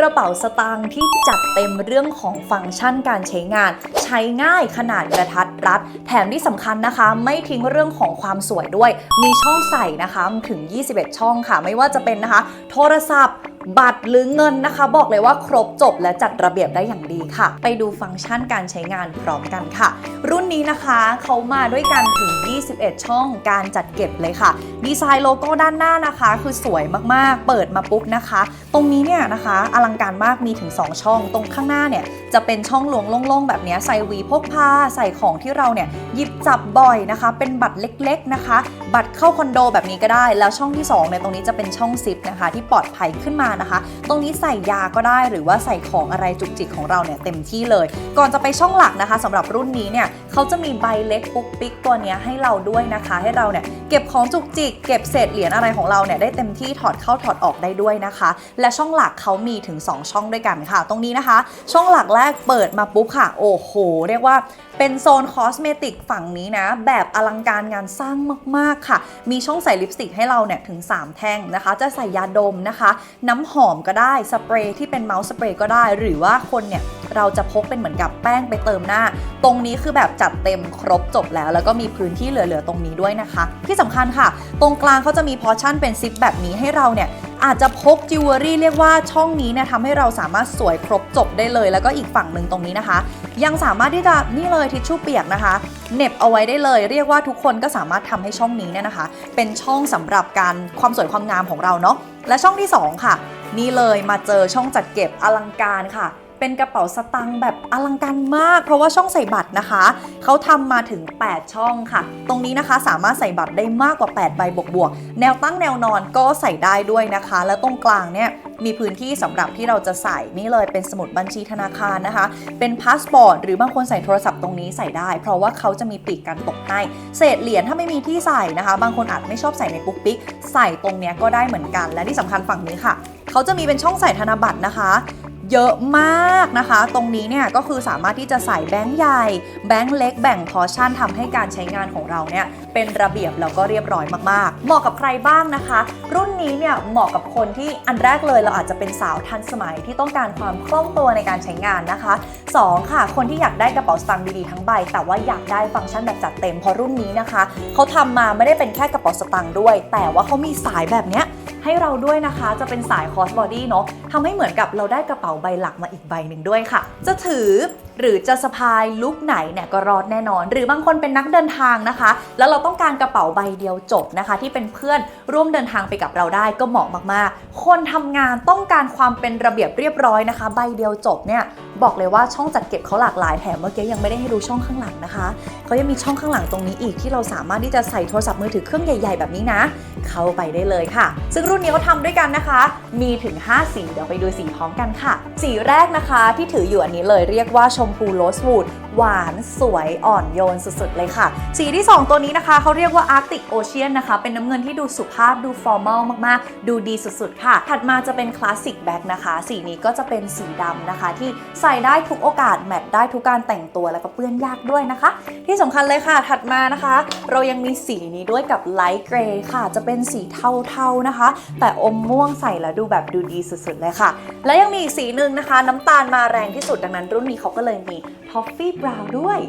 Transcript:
กระเป๋าสตางค์ที่จัดเต็มเรื่องของฟังก์ชันการใช้งาน ใช้ง่ายขนาดกระทัดรัด แถมที่สำคัญนะคะ ไม่ทิ้งเรื่องของความสวยด้วย มีช่องใส่นะคะถึง 21 ช่องค่ะ ไม่ว่าจะเป็นนะคะ โทรศัพท์บัตรหรือเงินนะคะ บอกเลยว่าครบจบและจัดระเบียบได้อย่างดีค่ะ ไปดูฟังก์ชันการใช้งานพร้อมกันค่ะ รุ่นนี้นะคะเขามาด้วยกันถึง 21 ช่องการจัดเก็บเลยค่ะ ดีไซน์โลโก้ด้านหน้านะคะ คือสวยมากๆ เปิดมาปุ๊บนะคะ ตรงนี้เนี่ยนะคะ อลังการมากมีถึง 2 ช่อง ตรงข้างหน้าเนี่ยจะเป็นช่องหลวงโล่งๆ แบบนี้ใส่วีพกพาใส่ของที่เราเนี่ยหยิบจับบ่อยนะคะ เป็นบัตรเล็กๆนะคะ บัตรเข้าคอนโดแบบนี้ก็ได้ แล้วช่องที่2เนี่ยตรงนี้จะเป็นช่องซิปนะคะ ที่ปลอดภัยขึ้นมานะคะ ตรงนี้ใส่ยาก็ได้หรือว่าใส่ของอะไรจุกจิกของเราเนี่ยเต็มที่เลย ก่อนจะไปช่องหลักนะคะสำหรับรุ่นนี้เนี่ยเขาจะมีใบเล็กปุ๊กปิ๊กตัวนี้ให้เราด้วยนะคะ ให้เราเนี่ยเก็บของจุกจิก เก็บเศษเหรียญอะไรของเราเนี่ยได้เต็มที่ถอดเข้าถอดออกได้ด้วยนะคะ และช่องหลักเขามีถึง 2 ช่องด้วยกันค่ะ ตรงนี้นะคะ ช่องหลักแรกเปิดมาปุ๊บค่ะ โอ้โห เรียกว่าเป็นโซนคอสเมติกฝั่งนี้นะ แบบอลังการงานสร้างมาก ๆ ค่ะ มีช่องใส่ลิปสติกให้เราเนี่ยถึง 3 แท่งนะคะ จะใส่ยาดมนะคะ น้ำหอมก็ได้สเปรย์ที่เป็นเมาส์สเปรย์ก็ได้ หรือว่าคนเนี่ยเราจะพกเป็นเหมือนกับแป้งไปเติมหน้า ตรงนี้คือแบบจัดเต็มครบจบแล้ว แล้วก็มีพื้นที่เหลือๆตรงนี้ด้วยนะคะ ที่สำคัญค่ะ ตรงกลางเขาจะมีพอชั่นเป็นซิปแบบนี้ให้เราเนี่ย อาจจะพกจิวเวลรี่เรียกว่าช่องนี้เนี่ยทำให้เราสามารถสวยครบจบได้เลย แล้วก็อีกฝั่งหนึ่งตรงนี้นะคะ ยังสามารถที่จะนี่เลยทิชชู่เปียกนะคะเน็บเอาไว้ได้เลย เรียกว่าทุกคนก็สามารถทำให้ช่องนี้เนี่ยนะคะ เป็นช่องสำหรับการความสวยความงามของเราเนาะและช่องที่ 2 ค่ะ นี่เลยมาเจอช่องจัดเก็บอลังการค่ะ เป็นกระเป๋าสตังค์แบบอลังการมาก เพราะว่าช่องใส่บัตรนะคะ เขาทำมาถึง 8 ช่องค่ะ ตรงนี้นะคะสามารถใส่บัตรได้มากกว่า 8 ใบบวกๆแนวตั้งแนวนอนก็ใส่ได้ด้วยนะคะ แล้วตรงกลางเนี่ยมีพื้นที่สำหรับที่เราจะใส่นี่เลยเป็นสมุดบัญชีธนาคารนะคะ เป็นพาสปอร์ตหรือบางคนใส่โทรศัพท์ตรงนี้ใส่ได้ เพราะว่าเขาจะมีปีกกันตกให้เศษเหรียญถ้าไม่มีที่ใส่นะคะ บางคนอาจไม่ชอบใส่ในปุ๊กปิ๊กใส่ตรงเนี้ยก็ได้เหมือนกัน และที่สำคัญฝั่งนี้ค่ะ เขาจะมีเป็นช่องใส่ธนบัตรนะคะ เยอะมากนะคะ ตรงนี้เนี่ยก็คือสามารถที่จะใส่แบงค์ใหญ่ แบงค์เล็กแบ่งพอชั่นทำให้การใช้งานของเราเนี่ยเป็นระเบียบแล้วก็เรียบร้อยมากๆ เหมาะกับใครบ้างนะคะ รุ่นนี้เนี่ยเหมาะกับคนที่อันแรกเลยเราอาจจะเป็นสาวทันสมัยที่ต้องการความคล่องตัวในการใช้งานนะคะ 2 ค่ะ คนที่อยากได้กระเป๋าสตางค์ดีๆทั้งใบ แต่ว่าอยากได้ฟังก์ชันแบบจัดเต็มเพราะรุ่นนี้นะคะเขาทำมาไม่ได้เป็นแค่กระเป๋าสตางค์ด้วย แต่ว่าเขามีสายแบบเนี้ย ให้เราด้วยนะคะ จะเป็นสายคอสบอดี้เนาะทำให้เหมือนกับเราได้กระเป๋าใบหลักมาอีกใบหนึ่งด้วยค่ะ จะถือหรือจะสะพายลุกไหนเนี่ยก็รอดแน่นอน หรือบางคนเป็นนักเดินทางนะคะ แล้วเราต้องการกระเป๋าใบเดียวจบนะคะ ที่เป็นเพื่อนร่วมเดินทางไปกับเราได้ก็เหมาะมากๆ คนทำงานต้องการความเป็นระเบียบเรียบร้อยนะคะ ใบเดียวจบเนี่ยบอกเลยว่าช่องจัดเก็บเขาหลากหลายแถมเมื่อกี้ยังไม่ได้ให้ดูช่องข้างหลังนะคะเขายังมีช่องข้างหลังตรงนี้อีกที่เราสามารถที่จะใส่โทรศัพท์มือถือเครื่องใหญ่ ๆ แบบนี้นะ เข้าไปได้เลยค่ะ ซึ่งรุ่นนี้เขาทำด้วยกันนะคะ มีถึง 5 สีเดี๋ยวไปดูสีพร้อมกันค่ะ สีแรกนะคะที่ถืออยู่อันนี้เลยเรียกว่าชมพูโรสวูดหวานสวยอ่อนโยนสุดๆเลยค่ะ สีที่ 2 ตัวนี้นะคะเขาเรียกว่า Arctic Ocean นะคะ เป็นน้ำเงินที่ดูสุภาพดูฟอร์มอลมากๆ ดูดีสุดๆ ค่ะ ถัดมาจะเป็นคลาสสิกแบ็กนะคะ สีนี้ก็จะเป็นสีดำนะคะ ที่ใส่ได้ทุกโอกาส แมทได้ทุกการแต่งตัวแล้วก็เปื้อนยากด้วยนะคะ ที่สำคัญเลยค่ะ ถัดมานะคะ เรายังมีสีนี้ด้วยกับไลท์เกรย์ค่ะ จะเป็นสีเทาๆนะคะ แต่อมม่วงใส่แล้วดูแบบดูดีสุดๆเลยค่ะ และยังมีอีกสีหนึ่งนะคะ น้ำตาลมาแรงที่สุดดังนั้นรุ่นนี้เขาก็เลยมีท็อฟฟี่บราวน์ด้วย